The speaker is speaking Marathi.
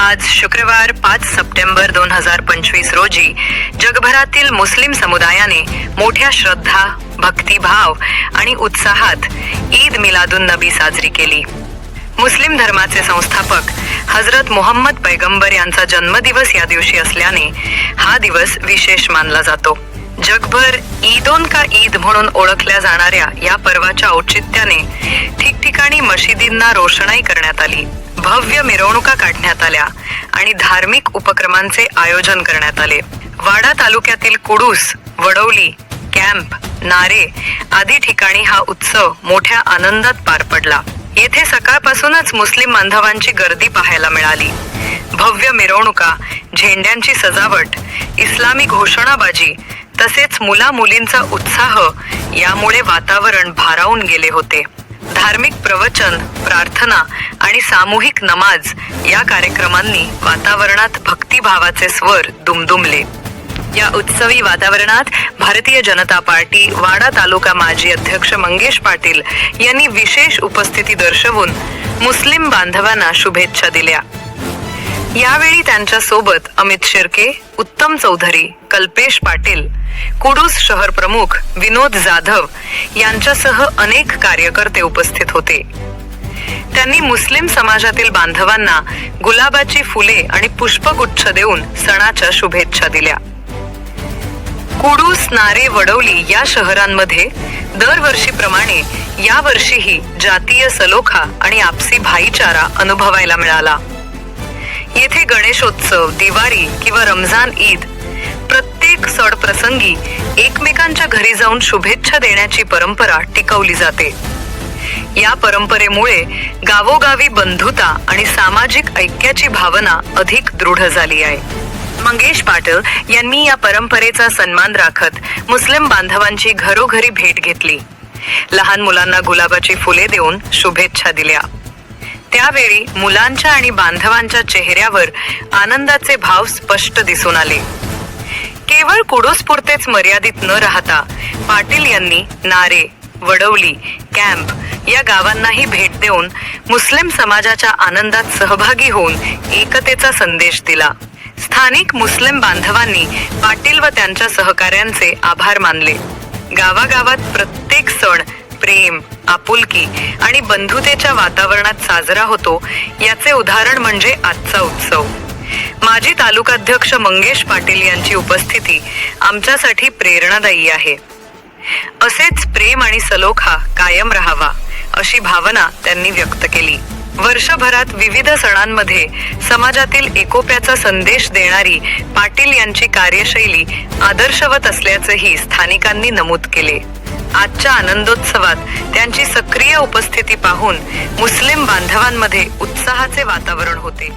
आज शुक्रवार पाच सप्टेंबर दोन हजार पंचवीस रोजी जगभरातील मुस्लिम समुदायाने मोठ्या श्रद्धा भक्तिभाव आणि उत्साहात ईद मिलादुन नबी साजरी केली. मुस्लिम धर्माचे संस्थापक हजरत मोहम्मद पैगंबर यांचा जन्मदिवस या दिवशी असल्याने हा दिवस विशेष मानला जातो. जगभर ईदोन का ईद म्हणून ओळखल्या जाणाऱ्या या पर्वाच्या औचित्याने ठिकठिकाणी मशिदींना रोषणाई करण्यात आली. भव्य मिरवणुका काढण्यात आल्या आणि धार्मिक उपक्रमांचे आयोजन करण्यात आले. वाडा तालुक्यातील कुडूस वडवली कॅम्प नारे आदी ठिकाणी हा उत्सव मोठ्या आनंदात पार पडला. येथे सकाळपासूनच मुस्लिम बांधवांची गर्दी पाहायला मिळाली. भव्य मिरवणुका झेंड्यांची सजावट इस्लामी घोषणाबाजी तसेच मुला मुलींचा उत्साह यामुळे वातावरण भारावून गेले होते. धार्मिक प्रवचन प्रार्थना आणि सामूहिक नमाज या कार्यक्रमांनी वातावरणात भक्तिभावाचे स्वर दुमदुमले. या उत्सवी वातावरणात भारतीय जनता पार्टी वाडा तालुका माजी अध्यक्ष मंगेश पाटील यांनी विशेष उपस्थिती दर्शवून मुस्लिम बांधवांना शुभेच्छा दिल्या. यावेळी त्यांच्यासोबत अमित शिर्के उत्तम चौधरी कल्पेश पाटील कुडूस शहर प्रमुख विनोद जाधव यांच्यासह अनेक कार्यकर्ते उपस्थित होते. त्यांनी मुस्लिम समाजातील बांधवांना गुलाबाची फुले आणि पुष्पगुच्छ देऊन सणाच्या शुभेच्छा दिल्या. कुडूस नारे वडवली या शहरांमध्ये दरवर्षीप्रमाणे या वर्षीही जातीय सलोखा आणि आपसी भाईचारा अनुभवायला मिळाला. येथे गणेशोत्सव दिवाळी किंवा रमजान ईद प्रत्येक सण प्रसंगी एकमेकांच्या घरी जाऊन शुभेच्छा देण्याची परंपरा टिकवली जाते. या परंपरेमुळे गावोगावी बंधुता आणि सामाजिक ऐक्याची भावना अधिक दृढ झाली आहे. मंगेश पाटील यांनी या परंपरेचा सन्मान राखत मुस्लिम बांधवांची घरोघरी भेट घेतली. लहान मुलांना गुलाबाची फुले देऊन शुभेच्छा दिल्या. त्यावेळी मुलांच्या आणि बांधवांच्या चेहऱ्यावर आनंदाचे भाव स्पष्ट दिसून आले. केवळ कुडोसपुरतेच मर्यादित न राहता पाटील यांनी नारे वडवली कॅम्प या गावांनाही भेट देऊन मुस्लिम समाजाच्या आनंदात सहभागी होऊन एकतेचा संदेश दिला. स्थानिक मुस्लिम बांधवांनी पाटील व त्यांच्या सहकाऱ्यांचे आभार मानले. गावागावात प्रत्येक सण प्रेम आपुलकी आणि बंधुतेच्या वातावरणात साजरा होतो याचे उदाहरण म्हणजे आजचा उत्सव. माजी तालुकाध्यक्ष मंगेश पाटील यांची उपस्थिती आमच्यासाठी प्रेरणादायी आहे. असेच प्रेम आणि सलोखा कायम राहावा अशी भावना त्यांनी व्यक्त केली. वर्षभरात विविध सणांमध्ये समाजातील एकोप्याचा संदेश देणारी पाटील यांची कार्यशैली आदर्शवत असल्याचंही स्थानिकांनी नमूद केले. आजच्या आनंदोत्सवात त्यांची सक्रिय उपस्थिती पाहून मुस्लिम बांधवांमध्ये उत्साहाचे वातावरण होते.